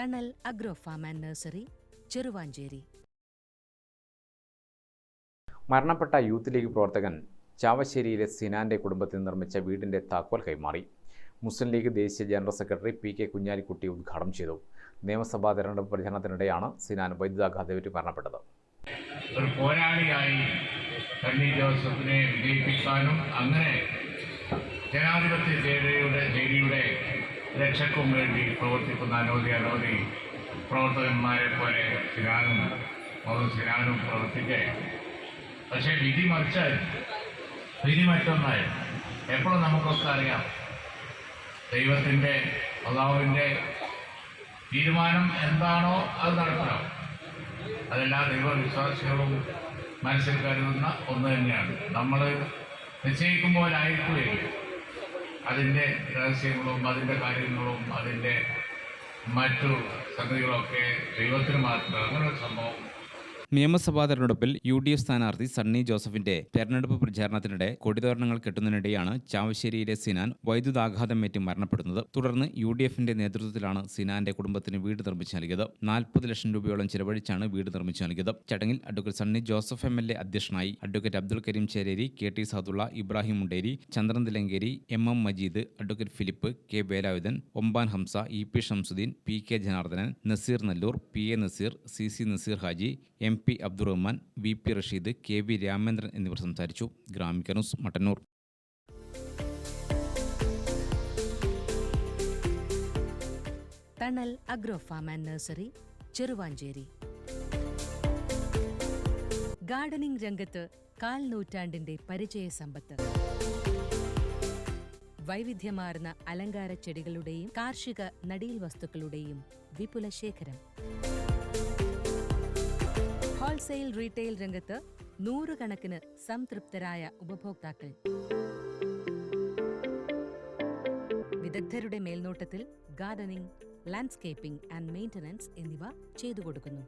Thanal agro farm and nursery Cheruvancheri. മരണപ്പെട്ട youth league പ്രവർത്തകൻ ചാവശ്ശേരിയിലെ സിനാന്റെ കുടുംബത്തിൽ നിർമ്മിച്ച വീടിന്റെ താക്കോൽ കൈമാറി. മുസ്ലിം ലീഗ് ദേശീയ general secretary P K Kunhalikutty ഉദ്ഘാടനം ചെയ്തു. നിയമസഭാ തെരഞ്ഞെടുപ്പ് പ്രചരണത്തിനിടെയാണ് സിനാൻ വൈദ്യുതാഘാതമേറ്റ് മരണപ്പെട്ടത്. ഒരു പോരാളിയായി കണ്ണി ജോസഫിനെ വിജയിപ്പിക്കാനും അങ്ങനെ ജനാധിപത്യ ചേരിയുടെ രക്ഷയ്ക്കും വേണ്ടി പ്രവർത്തിക്കുന്ന അനവധി അനവധി പ്രവർത്തകന്മാരെ പോലെ സിനാനും മുഹമ്മദ് സിനാനും പ്രവർത്തിക്കെ. പക്ഷേ വിധി മറിച്ചാൽ വിധി മറ്റൊന്നായി. എപ്പോഴും നമുക്കൊക്കെ അറിയാം. ദൈവത്തിന്റെ അള്ളാഹുവിന്റെ തീരുമാനം എന്താണോ അത് നടക്കണം അതെല്ലാ ദൈവവിശ്വാസികളും മനസ്സിൽ കരുതുന്ന ഒന്ന് തന്നെയാണ്. നമ്മൾ നിശ്ചയിക്കുമ്പോഴായിരിക്കുകയില്ല അതിന്റെ രഹസ്യങ്ങളും അതിന്റെ കാര്യങ്ങളും അതിന്റെ മറ്റു സംഗതികളൊക്കെ ദൈവത്തിന് മാത്രമേ അങ്ങനെ സംഭവം നിയമസഭാ തെരഞ്ഞെടുപ്പിൽ യു ഡി എഫ് സ്ഥാനാർത്ഥി സണ്ണി ജോസഫിന്റെ തെരഞ്ഞെടുപ്പ് പ്രചാരണത്തിനിടെ കൊടിതോരണങ്ങൾ കെട്ടുന്നതിനിടെയാണ് ചാവശ്ശേരിയിലെ സിനാൻ വൈദ്യുതാഘാതമേറ്റ് മരണപ്പെടുന്നത്. തുടർന്ന് യു ഡി എഫിന്റെ നേതൃത്വത്തിലാണ് സിനാന്റെ കുടുംബത്തിന് വീട് നിർമ്മിച്ചു നൽകിയത്. നാൽപ്പത് ലക്ഷം രൂപയോളം ചിലവഴിച്ചാണ് വീട് നിർമ്മിച്ചു നൽകിയത്. ചടങ്ങിൽ advocate Sunny Joseph M L A അധ്യക്ഷനായി advocate Abdul Kareem Chereri K T Sadulla Ibrahim Munderi Chandran Thillankeri M M Majeed advocate Philip K Velayudhan Omban Hamsa E P Shamsuddin P K Janardhanan Nazeer Nalloor P A Nazeer C C Nazeer Haji M P. Abdurahman V. P. Rasheed K. V. Ramendran എന്നിവർ സംസാരിച്ചു. Gramika news Mattannur. Thanal agro farm and nursery Cheruvancheri. Gardening രംഗത്ത് കാൽ നൂറ്റാണ്ടിന്റെ പരിചയ സമ്പത്ത്. വൈവിധ്യമാർന്ന അലങ്കാര ചെടികളുടെയും കാർഷിക നടീൽ വസ്തുക്കളുടെയും വിപുല ശേഖരം ഹോൾസെയിൽ റീറ്റെയിൽ രംഗത്ത് നൂറുകണക്കിന് സംതൃപ്തരായ ഉപഭോക്താക്കൾ. വിദഗ്ധരുടെ മേൽനോട്ടത്തിൽ ഗാർഡനിംഗ് ലാൻഡ്സ്കേപ്പിംഗ് ആൻഡ് മെയിന്റനൻസ് എന്നിവ ചെയ്തു കൊടുക്കുന്നു